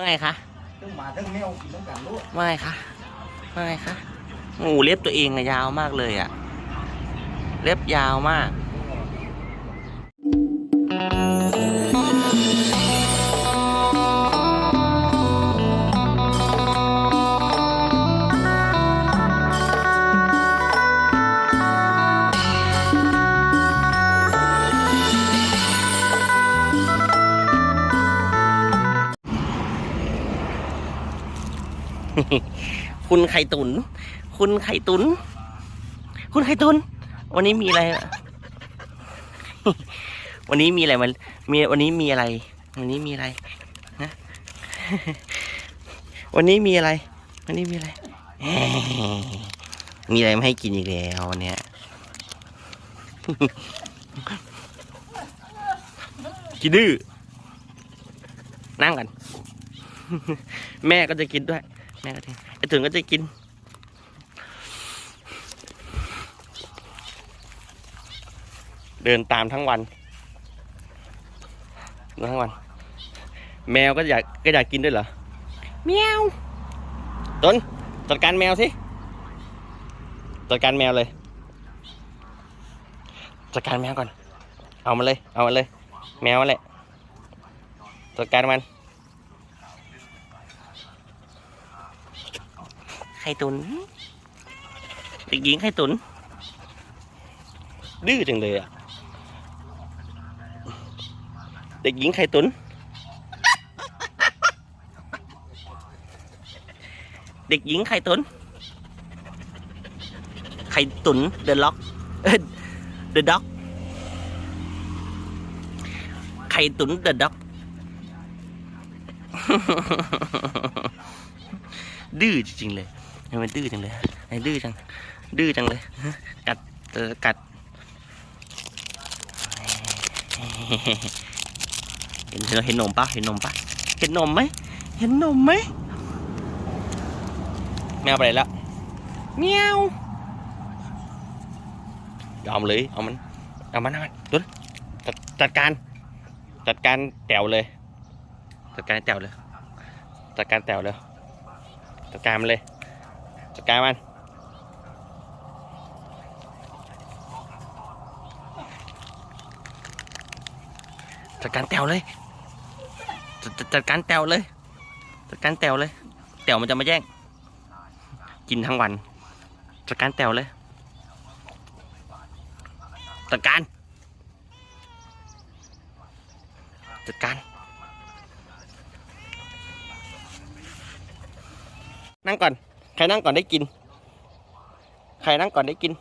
ว่าไงคะทั้งหมาทั้งแมวกินทั้งกันรู้ว่าไงคะว่าไงคะโอ้เล็บตัวเองอะยาวมากเลยอะเล็บยาวมาก คุณไข่ตุน คุณไข่ตุน คุณไข่ตุน วันนี้มีอะไรอะวันนี้มีอะไรมันมีวันนี้มีอะไร วันนี้มีอะไรนะวันนี้มีอะไร วันนี้มีอะไร มีอะไรมาให้กินอีกแล้ววันเนี่ยกินดื้อนั่งกัน แม่ก็จะกินด้วย แม่ก็จะไอ้ถึงก็จะกิน เดินตามทั้งวันทั้งวัน แมวก็อยากก็อยากกินด้วยเหรอแมวต้นจัดการแมวสิจัดการแมวเลยจัดการแมวก่อน เอามาเลย เอามาเลย แมวแหละจัดการมัน ไข่ตุนเด็กหญิงไข่ตุนดื้อจังเลยอะ เด็กหญิงไข่ตุนเด็กหญิงไข่ตุนไข่ตุนเดอะล็อกเดอะด็อกไข่ตุนเดอะด็อกดื้อจริงๆเลย ทำไมดื้อจังเลยไอ้ดื้อจัง ดื้อจังเลย กัด เออ กัดเห็นเห็นนมปะเห็นนมปะเห็นนมไหมเห็นนมไหมแมวไปไหนแล้วเมียวยอมเลยเอามันเอามันเอามันดุนจัดจัดการ จัดการแต๋วเลย จัดการแต๋วเลย จัดการแต๋วเลยจัดการมันเลย จัดการมันจัดการแตวเลยจัดจัดจัดการแตวเลย จัดการแตวเลย แตวมันจะมาแย่ง กินทั้งวัน จัดการแตวเลย จัดการ จัดการ นั่งก่อน ใครนั่งก่อนได้กิน ใครนั่งก่อนได้กิน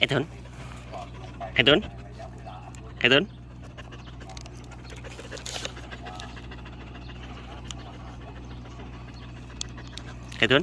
ไอ้ทุนไอ้ทุน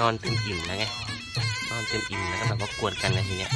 นอนเต็มอิ่มแล้วไงนอนเต็มอิ่มแล้วก็แบบว่ากวนกันนะทีเนี้ย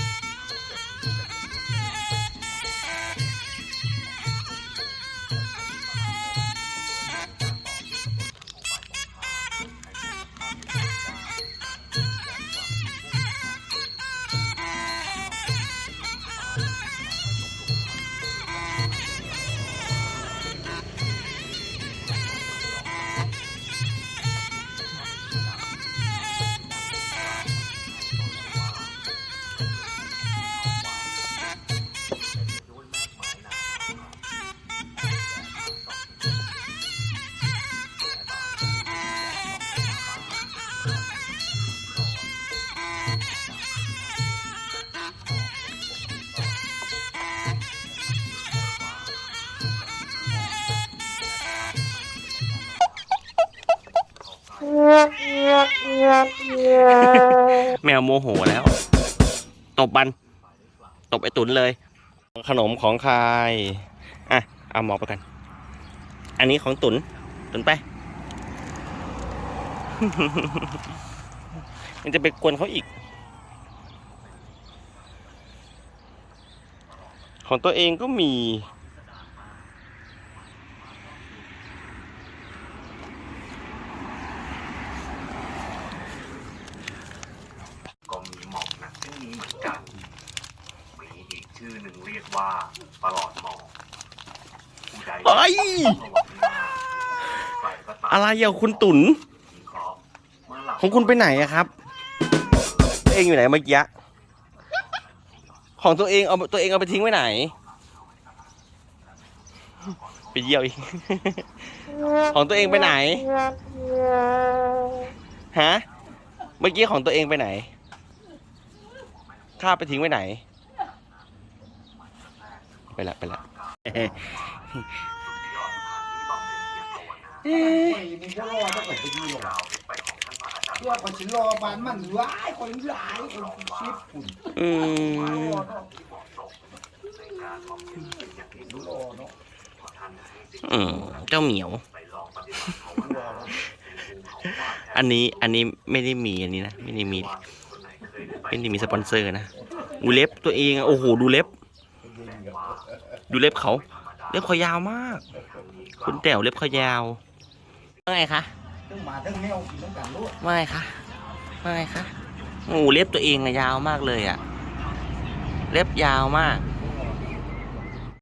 แมวโมโหแล้ว ตบบัน ตบไอตุนเลย ขนมของใครอะ เอาหมอกไปกัน อันนี้ของตุน ตุนไป มันจะไปกวนเขาอีก ของตัวเองก็มี ก็มีหมอกหนักเช่นนี้เหมือนกัน มีอีก ชื่อหนึ่งเรียกว่าประหลอดหมอกผู้ใดเอ้ยระวังหน้าใครก็ตามอะไรอะคุณตุนที่เคราะห์เมื่อหลับของคุณไปไหนอะครับ ตัวเองอยู่ไหนเมื่อกี้อะของตัวเองเอาตัวเองเอาไปทิ้งไว้ไหน ไปเยี่ยวอีก ของตัวเองไปไหน ฮะ เมื่อกี้ของตัวเองไปไหนข้าไปทิ้งไว้ไหน ไปละไปละไอ้นี่ก็รอถ้าเกิดไปดูหรอกเพื่อคนฉันรอปานมันร้ายคนร้ายไอ้ชิปฝุ่นอืมรอเนาะรอเนาะอืมเจ้าเหมียวรอเนาะอันนี้อันนี้ไม่ได้มีอันนี้นะ ไม่ได้มี ไม่ได้มีสปอนเซอร์นะดูเล็บตัวเองอะโอ้โห ดูเล็บ ดูเล็บเขา เล็บเขายาวมาก คุณแต๋วเล็บเขายาวว่าไงคะทั้งหมาทั้งแมวกินน้ำกันรู้ว่าไงคะว่าไงคะโอ้เล็บตัวเองอะยาวมากเลยอะเล็บยาวมาก